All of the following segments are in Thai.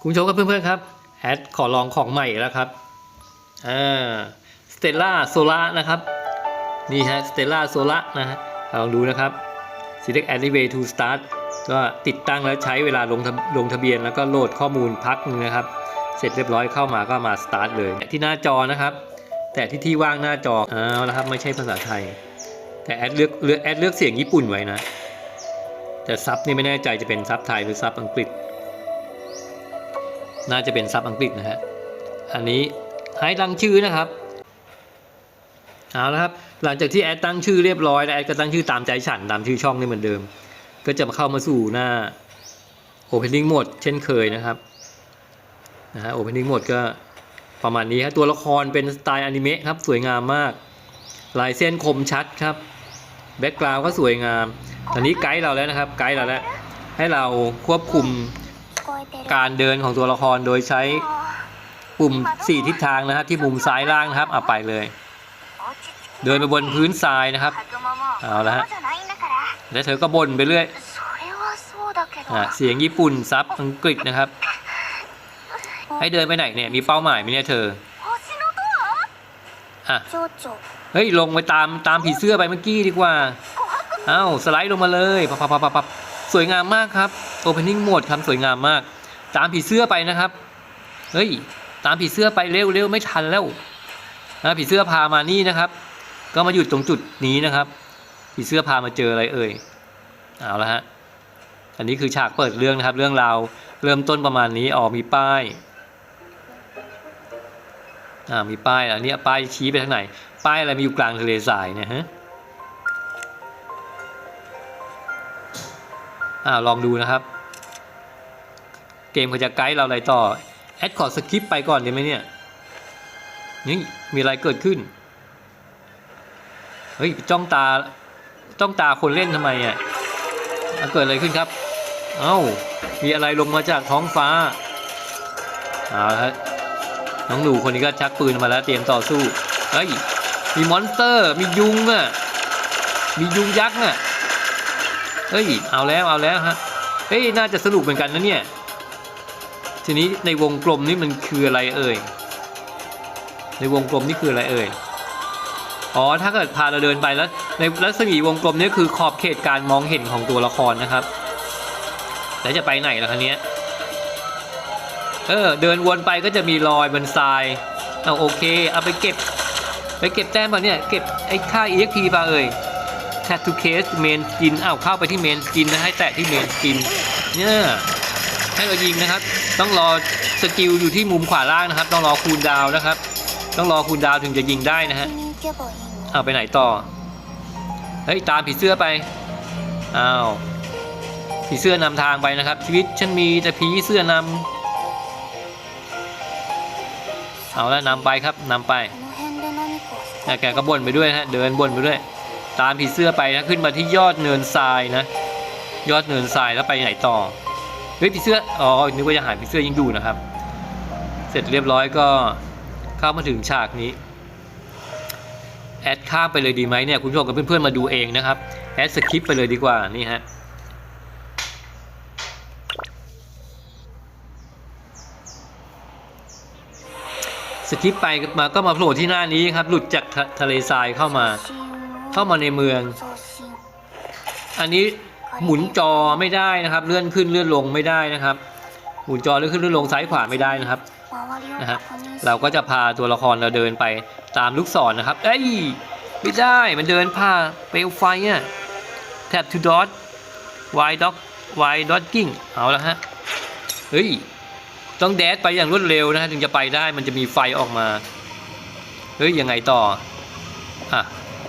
คุณผู้ชมครับเพื่อนๆครับแอดขอลองของใหม่แล้วครับอ่าสเตลล่าโซล่านะครับนี่ฮะสเตลล่าโซล่านะฮะลองดูนะครับ select activate to start ก็ติดตั้งแล้วใช้เวลาลงลงทะเบียนแล้วก็โหลดข้อมูลพักหนึงนะครับ เสร็จเรียบร้อยเข้ามาก็มา start เลยที่หน้าจอนะครับ แต่ที่ที่ว่างหน้าจอเอาละครับไม่ใช่ภาษาไทย แต่แอดเลือกเลือกแอดเลือกเสียงญี่ปุ่นไว้นะ แต่ซับนี่ไม่แน่ใจจะเป็นซับไทยหรือซับอังกฤษ น่าจะเป็นซับอังกฤษนะฮะอันนี้ให้ตั้งชื่อนะครับเอาละครับหลังจากที่แอดตั้งชื่อเรียบร้อยแล้วแอดก็ตั้งชื่อตามใจฉันตามชื่อช่องนี่เหมือนเดิม ก็จะมาเข้ามาสู่หน้า Opening Mode เช่นเคยนะครับนะฮะ Opening Mode ก็ประมาณนี้ครับตัวละครเป็นสไตล์อนิเมะครับสวยงามมาก ลายเส้นคมชัดครับแบ็กกราวด์ก็สวยงามตอนนี้ไกด์เราแล้วนะครับไกด์เราแล้วให้เราควบคุม การเดินของตัวละครโดยใช้ปุ่ม 4 ทิศทางนะครับที่มุมซ้ายล่างนะครับเอาไปเลย เดินไปบนพื้นทรายนะครับเอาละฮะแล้วเธอก็บ่นไปเรื่อยอเสียงญี่ปุ่นซับอังกฤษนะครับ ให้เดินไปไหนเนี่ยมีเป้าหมายไหมเนี่ยเธออะเฮ้ยลงไปตามตามผีเสื้อไปเมื่อกี้ดีกว่า เอ้าสไลด์ลงมาเลย ปับปับปับปับ สวยงามมากครับ opening mode ครับสวยงามมาก ตามผีเสื้อไปนะครับ เฮ้ย ตามผีเสื้อไปเร็วเร็วไม่ทันแล้วนะผีเสื้อพามานี่นะครับ ก็มาหยุดตรงจุดนี้นะครับ ผีเสื้อพามาเจออะไรเอ่ย เอาละฮะ อันนี้คือฉากเปิดเรื่องนะครับ เรื่องราวเริ่มต้นประมาณนี้ออกมีป้าย อ่ามีป้ายอันนี้ป้ายชี้ไปทางไหน ป้ายอะไรมีอยู่กลางทะเลทรายเนี่ยฮะ อ่าลองดูนะครับ เกมเขาจะไกด์เราอะไรต่อแอดขอสคิปไปก่อนได้ไหมเนี่ยนี่มีอะไรเกิดขึ้นเฮ้ยจ้องตาจ้องตาคนเล่นทำไมอะเกิดอะไรขึ้นครับ เอ้ามีอะไรลงมาจากท้องฟ้าเอาละฮะน้องหนูคนนี้ก็ชักปืนมาแล้วเตรียมต่อสู้เฮ้ยมีมอนสเตอร์มียุงอะมียุงยักษ์อะ เฮ้ย เอาแล้วเอาแล้วฮะ เฮ้ย น่าจะสนุกเหมือนกันนะเนี่ย ทีนี้ในวงกลมนี่มันคืออะไรเอ่ย ในวงกลมนี่คืออะไรเอ่ย อ๋อ ถ้าเกิดพาเราเดินไปแล้วในรัศมีวงกลมนี่คือขอบเขตการมองเห็นของตัวละครนะครับ แล้วจะไปไหนล่ะคะเนี้ยเออ เดินวนไปก็จะมีรอยบนทราย เอาโอเค เอาไปเก็บ ไปเก็บแต้มป่ะเนี่ย เก็บไอ้ค่า EXP ป่ะเอ่ย แท็กทูเคสเมนสกินอ้าวเข้าไปที่เมนสกินนะให้แตะที่เมนสกินเนี่ยให้เรายิงนะครับ ต้องรอสกิลอยู่ที่มุมขวาล่างนะครับ ต้องรอคูลดาวนะครับ ต้องรอคูลดาวถึงจะยิงได้นะฮะเอาไปไหนต่อเฮ้ยตามผีเสื้อไปอ้าวผีเสื้อนำทางไปนะครับ ชีวิตฉันมีแต่ผีเสื้อนำเอาแล้วนำไปครับนำไปแกก็บ่นไปด้วยฮะเดินบ่นไปด้วย ตามผีเสื้อไปนะขึ้นมาที่ยอดเนินทรายนะ ยอดเนินทรายแล้วไปไหนต่อเฮ้ยผีเสื้ออ๋อนึกว่าจะหายผีเสื้อยังอยู่นะครับ เสร็จเรียบร้อยก็เข้ามาถึงฉากนี้แอดข้ามไปเลยดีไหมเนี่ยคุณผู้ชมกับเพื่อนๆมาดูเองนะครับแอดสคริปไปเลยดีกว่านี่ฮะสกิปไปมาก็มาโผล่ที่หน้านี้ครับ หลุดจากทะเลทรายเข้ามา เข้ามาในเมือง อันนี้หมุนจอไม่ได้นะครับ เลื่อนขึ้นเลื่อนลงไม่ได้นะครับ หมุนจอเลื่อนขึ้นเลื่อนลงซ้ายขวาไม่ได้นะครับนะฮะเราก็จะพาตัวละครเราเดินไปตามลูกศรนนะครับเอ้ยไม่ได้มันเดินผ่าเปลวไฟอะแท็บทูดอทไวด็อกไวด็อกกิ้งเอาละฮะเฮ้ยต้องแดดไปอย่างรวดเร็วนะฮะถึงจะไปได้มันจะมีไฟออกมาเฮ้ยยังไงต่ออะ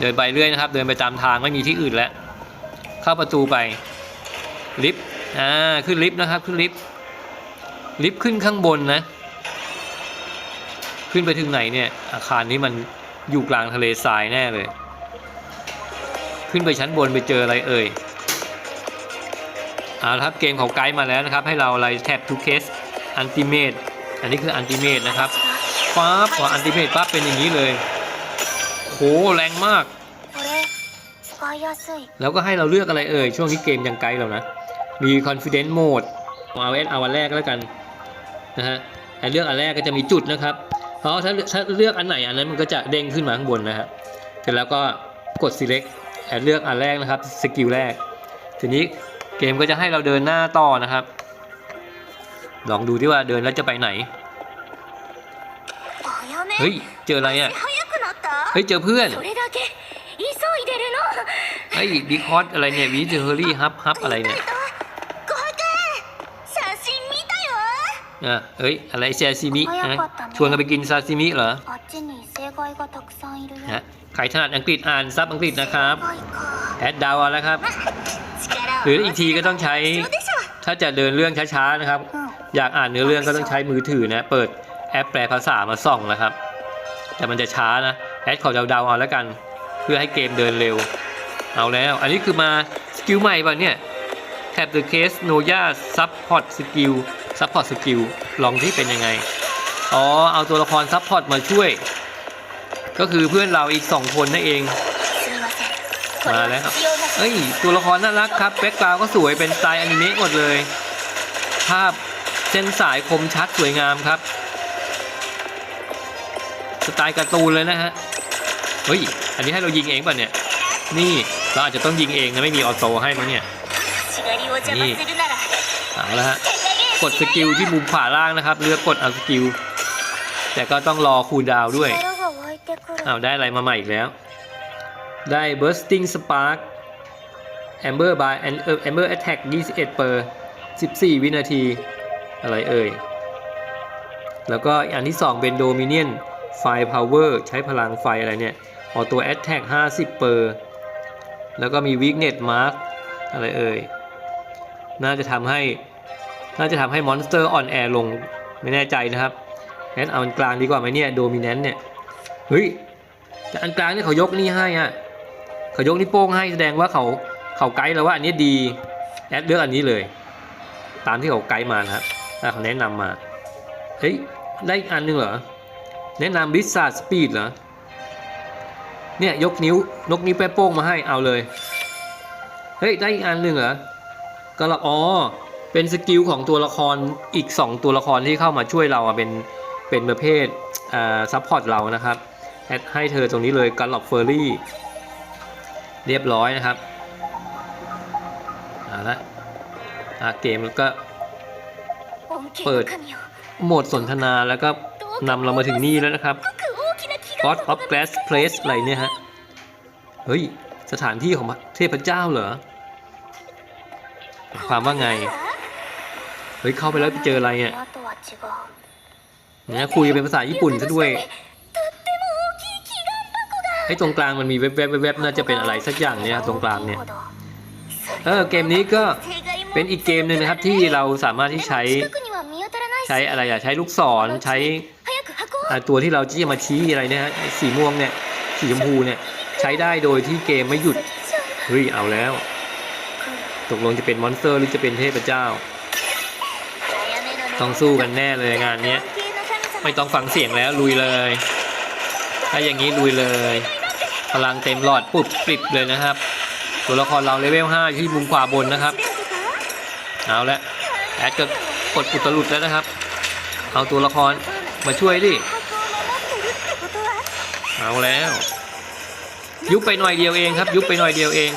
เดินไปเรื่อยนะครับ เดินไปตามทางไม่มีที่อื่นแล้ว เข้าประตูไปลิฟต์อ่าขึ้นลิฟต์นะครับขึ้นลิฟต์ลิฟต์ขึ้นข้างบนนะ ขึ้นไปถึงไหนเนี่ย อาคารนี้มันอยู่กลางทะเลทรายแน่เลย ขึ้นไปชั้นบนไปเจออะไรเอ่ยเอาละครับเกมของไกด์มาแล้วนะครับ ให้เราอะไรแท็บทูเคสอันติเมตอันนี้คืออันติเมตนะครับฟ้าพออันติเมตปั๊บเป็นอย่างนี้เลย โหแรงมาก แล้วก็ให้เราเลือกอะไรเอ่ย ช่วงนี้เกมยังไกลเรานะ มี confidence mode เอาเอสเอาวันแรกแล้วกันนะฮะอันเลือกอันแรกก็จะมีจุดนะครับ เพราะถ้าถ้าเลือกอันไหนอันนั้นมันก็จะเด้งขึ้นมาข้างบนนะฮะเสร็จแล้วก็กด select แอดเลือกอันแรกนะครับสกิลแรก ทีนี้เกมก็จะให้เราเดินหน้าต่อนะครับ ลองดูที่ว่าเดินแล้วจะไปไหน เฮ้ย เจออะไรอะ เฮ้ยเจอเพื่อนเฮ้ยบีคอสอะไรเนี่ยบีเจอเฮอรี่ฮับฮับอะไรเนี่ยเอ้ยอะไรซาซิมิชวนกันไปกินซาซิมิเหรอนะใครถนัดอังกฤษอ่านซับอังกฤษนะครับแอดดาวแล้วครับ หรืออีกทีก็ต้องใช้ ถ้าจะเดินเรื่องช้าๆนะครับ อยากอ่านเนื้อเรื่องก็ต้องใช้มือถือนะ เปิดแอปแปลภาษามาส่องนะครับ แต่มันจะช้านะ แอดขอเดาๆเอาแล้วกัน เพื่อให้เกมเดินเร็ว เอาแล้ว อันนี้คือมาสกิลใหม่ป่ะเนี่ยแคปเดอะเคสโนยาซับพอร์ตสกิลซับพอร์ตสกิลลองที่เป็นยังไง อ๋อ เอาตัวละครซับพอร์ตมาช่วย ก็คือเพื่อนเราอีก 2 คนนั่นเอง มาแล้วเอ้ย ตัวละครน่ารักครับแบ็กกราวก็สวยเป็นสไตล์อนิเมะหมดเลย ภาพเส้นสายคมชัดสวยงามครับ สไตล์การ์ตูนเลยนะฮะ เฮ้ย อันนี้ให้เรายิงเองป่ะเนี่ย นี่เราอาจจะต้องยิงเองนะไม่มีออโต้ให้มั้งเนี่ย นี่เอาละฮะ กดสกิลที่มุมขวาล่างนะครับ เลือกกดเอาสกิล แต่ก็ต้องรอคูลดาวด้วย เอาได้อะไรมาใหม่อีกแล้ว ได้ bursting spark amber by amber attack 21เปอร์14 วินาที อะไรเอ่ย แล้วก็อันที่2เป็น dominion fire power ใช้พลังไฟอะไรเนี่ย auto attack 50เปอร์แล้วก็มี weakness mark อะไรเอ่ย น่าจะทำให้ น่าจะทำให้มอนสเตอร์อ่อนแอลง ไม่แน่ใจนะครับงั้นเอาอันกลางดีกว่าไหมเนี่ย dominant เนี่ย เฮ้ยแต่อันกลางนี่เขายกนี่ให้อะเขายกนิ้วโป้งให้แสดงว่าเขาเขาไกด์แล้วว่าอันนี้ดี แอดเลือกอันนี้เลย ตามที่เขาไกด์มานะครับถ้าเขาแนะนำมา เฮ้ย ได้อีกอันหนึงเหรอ แนะนำบิสซาร์สปีดเหรอ เนี่ยยกนิ้วนกนิ้วแป๊โป้งมาให้เอาเลย เฮ้ยได้อีกอันหนึ่งเหรอก็ละอ๋อเป็นสกิลของตัวละครอีก 2 ตัวละครที่เข้ามาช่วยเราอะเป็นเป็นประเภทอ่าซัพพอร์ตเรานะครับแอดให้เธอตรงนี้เลยกันหลอกเฟอร์รี่ เรียบร้อยนะครับเอาละเกมแล้วก็เปิดโหมดสนทนาแล้วก็นำเรามาถึงนี่แล้วนะครับ God of Glass Place อะไรเนี่ยฮะ เฮ้ย สถานที่ของเทพเจ้าเหรอ ความว่าไง เฮ้ย เข้าไปแล้วไปเจออะไรเนี่ยเนี่ยคุยเป็นภาษาญี่ปุ่นซะด้วยไอ้ตรงกลางมันมีเว็บเว็บเว็บน่าจะเป็นอะไรสักอย่างเนี่ยตรงกลางเนี่ย เออเกมนี้ก็เป็นอีกเกมหนึ่งนะครับที่เราสามารถที่ใช้ใช้อะไรอะใช้ลูกศรใช้ ตัวที่เราจะมาชี้อะไรเนี่ยฮะสีม่วงเนี่ยสีชมพูเนี่ยใช้ได้โดยที่เกมไม่หยุดเฮ้ยเอาแล้ว ตกลงจะเป็นมอนสเตอร์หรือจะเป็นเทพเจ้า ต้องสู้กันแน่เลยงานนี้ไม่ต้องฟังเสียงแล้วลุยเลย ถ้าอย่างนี้ลุยเลย พลังเต็มหลอดปุบปริบเลยนะครับ ตัวละครเราเลเวล5ที่มุมขวาบนนะครับ เอาละแอดก็กดอุตลุดแล้วนะครับ เอาตัวละครมาช่วยดิ เอาแล้ว ยุบไปหน่อยเดียวเองครับ ยุบไปหน่อยเดียวเอง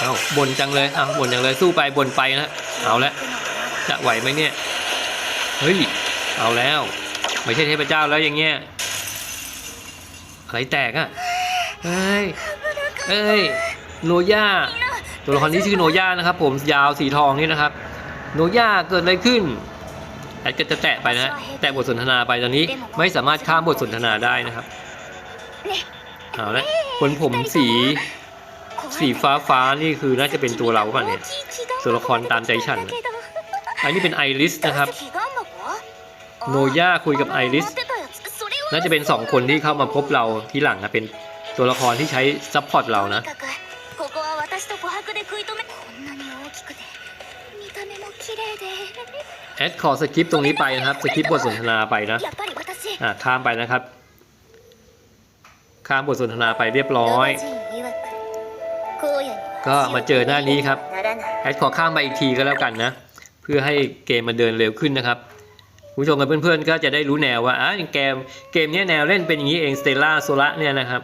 เอาบ่นจังเลยเอาบ่นจังเลยสู้ไปบ่นไปนะเอาละจะไหวไหมเนี่ย เฮ้ย เอาแล้ว ไม่ใช่เทพเจ้าแล้วอย่างเงี้ยอะไรแตกอะเฮ้ย เอ้ยโนย่าตัวละครนี้ชื่อโนย่านะครับ ผมยาวสีทองนี่นะครับ โนย่าเกิดอะไรขึ้นแอดก็จะแตะไปนะฮะแตะบทสนทนาไปตอนนี้ไม่สามารถข้ามบทสนทนาได้นะครับเอาละคนผมสีสีฟ้าฟ้านี่คือน่าจะเป็นตัวเราป่ะเนี่ยตัวละครตามใจฉันนะอันนี้เป็นไอริสนะครับ โนย่าคุยกับไอริสน่าจะเป็นสองคนที่เข้ามาพบเราที่หลังนะเป็น ตัวละครที่ใช้ซัพพอร์ตเรานะแอดขอสกิปตรงนี้ไปนะครับสกิปบทสนทนาไปนะอ่าข้ามไปนะครับ ข้ามบทสนทนาไปเรียบร้อย ก็มาเจอหน้านี้ครับแอดขอข้ามไปอีกทีก็แล้วกันนะ เพื่อให้เกมมันเดินเร็วขึ้นนะครับผู้ชมกับเพื่อนๆก็จะได้รู้แนวว่าอะเกมเกมนี้แนวเล่นเป็นอย่างนี้เองสเตล่าโซละเนี่ยนะครับ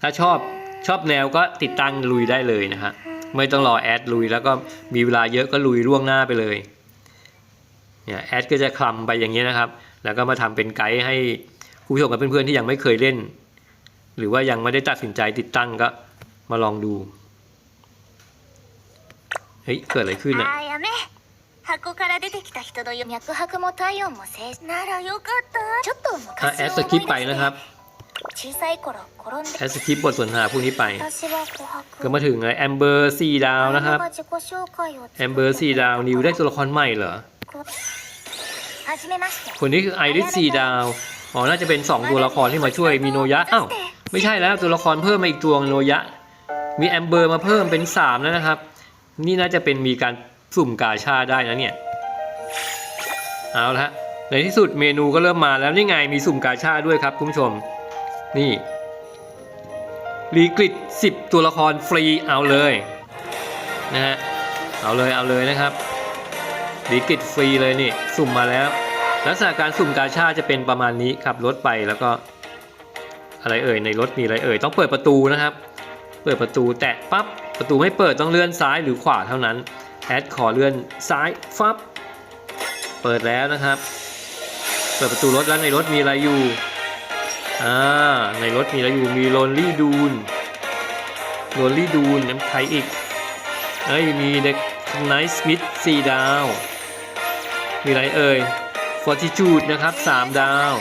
ถ้าชอบชอบแนวก็ติดตั้งลุยได้เลยนะฮะไม่ต้องรอแอดลุยแล้วก็มีเวลาเยอะก็ลุยล่วงหน้าไปเลยเนี่ยแอดก็จะคลำไปอย่างนี้ยนะครับ แล้วก็มาทำเป็นไกด์ให้คุณผู้ชมกับเพื่อนๆที่ยังไม่เคยเล่น หรือว่ายังไม่ได้ตัดสินใจติดตั้งก็มาลองดูเฮ้ยเกิดอะไรขึ้นอ่ะ あーやめ箱から出てきた人の脈拍も体温も正常ならよかったちょっと อ่ะ 昔 แอ を ดส 思 คิป い ไป 出 นะ し ครับ て小さい頃転んで แอสคลิปบทสนทนาพวกนี้ไป ก็มาถึงแอมเบอร์สี่ดาวนะครับ แอมเบอร์สี่ดาวนิวได้ตัวละครใหม่เหรอ คนนี้คือไอริสสี่ดาว อ๋อ น่าจะเป็น 2 ตัวละครที่มาช่วยมีโนยะ อ้าว ไม่ใช่แล้วตัวละครเพิ่มมาอีกตัวโนยะ มีแอมเบอร์มาเพิ่มเป็น 3 แล้วนะครับ นี่น่าจะเป็นมีการสุ่มกาชาได้นะเนี่ย เอาละในที่สุดเมนูก็เริ่มมาแล้วนี่ไงมีสุ่มกาชาด้วยครับคุณผู้ชม นี่รีกริด10 ตัวละครฟรีเอาเลยนะฮะเอาเลยเอาเลยนะครับรีกิตฟรีเลยนี่สุ่มมาแล้ว ลักษณะการสุ่มกาชาจะเป็นประมาณนี้ขับรถไปแล้วก็ อะไรเอ่ยในรถมีอะไรเอ่ยต้องเปิดประตูนะครับ เปิดประตูแตะปั๊บประตูไม่เปิดต้องเลื่อนซ้ายหรือขวาเท่านั้นแอดขอเลื่อนซ้ายฟับเปิดแล้วนะครับ เปิดประตูรถแล้วในรถมีอะไรอยู่ อ่าในรถมีอะไรอยู่มีโรนลี่ดูนโรนลี่ดูนน้ำไทยอีกเอ้ยมีเด็กไนท์สมิธสี่ดาว มีอะไรเอ่ยฟอร์ติจูดนะครับสามดาว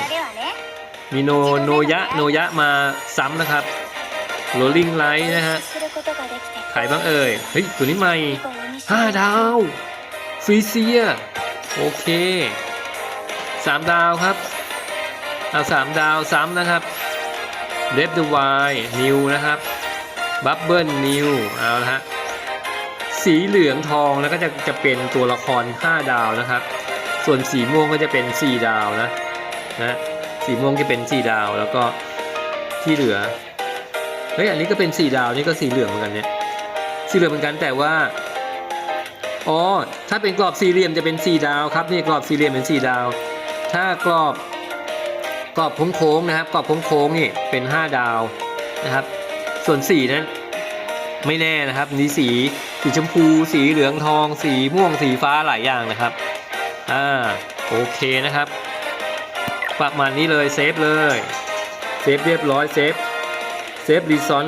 มีโนโนยะโนยะมาซ้ำนะครับโรลลิงไลท์นะฮะขายบ้างเอ่ย เฮ้ย ตัวนี้ใหม่ห้าดาว ฟรีเซีย โอเคสามดาวครับ เอา3ดาวซ้ำนะครับเดฟดูไวนิวนะครับบับเบิลนิวเอาละฮะสีเหลืองทองแล้วก็จะจะเป็นตัวละคร 5 ดาวนะครับ ส่วนสีม่วงก็จะเป็น 4 ดาวนะนะสีม่วงจะเป็น 4 ดาวแล้วก็ที่เหลือเฮ้ยอันนี้ก็เป็น 4 ดาวนี่ก็สีเหลืองเหมือนกันเนี่ยสีเหลืองเหมือนกันแต่ว่าอ๋อถ้าเป็นกรอบสี่เหลี่ยมจะเป็น 4 ดาวครับนี่กรอบสี่เหลี่ยมเป็น 4 ดาว ถ้ากรอบ กรอบโค้งๆนะครับ กรอบโค้งๆนี่เป็น 5 ดาวนะครับ ส่วนสีนั้นไม่แน่นะครับนี่สีสีชมพู สีเหลืองทอง สีม่วงสีฟ้าหลายอย่างนะครับอ่าโอเคนะครับ ประมาณนี้เลยเซฟเลยเซฟเรียบร้อยเซฟเซฟรีซอน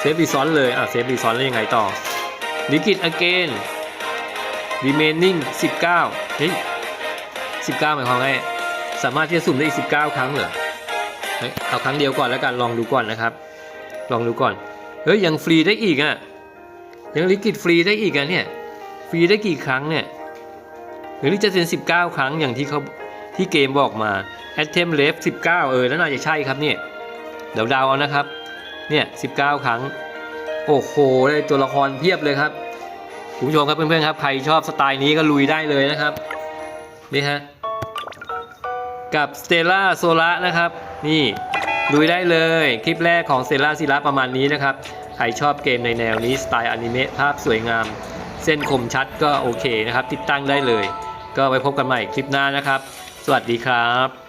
เซฟรีซอนเลยอะเซฟรีซอนแล้วยังไงต่อลิกิตอเกน remaining 19เฮ้ย19หมายความไง สามารถที่จะสุ่มได้อีก19ครั้งเหรอเอาครั้งเดียวก่อนแล้วกันลองดูก่อนนะครับ ลองดูก่อนเฮ้ยยังฟรีได้อีกอะยังลิกิตฟรีได้อีกอะเนี่ยฟรีได้กี่ครั้งเนี่ยหรือจะเป็น19ครั้งอย่างที่เขาที่เกมบอกมา attempt left 19เออแล้วน่าจะใช่ครับเนี่ยเดี๋ยวเดาวเอานะครับเนี่ย19ครั้ง โอ้โหได้ตัวละครเพียบเลยครับคุณผู้ชมครับเพื่อนๆครับใครชอบสไตล์นี้ก็ลุยได้เลยนะครับนี่ฮะ กับ Stella s o l a นะครับ นี่ดูได้เลยคลิปแรกของ Stella s o l a ประมาณนี้นะครับ ใครชอบเกมในแนวนี้สไตล์อนิเมะภาพสวยงาม เส้นคมชัดก็โอเคนะครับ ติดตั้งได้เลย ก็ไว้พบกันใหม่คลิปหน้านะครับ สวัสดีครับ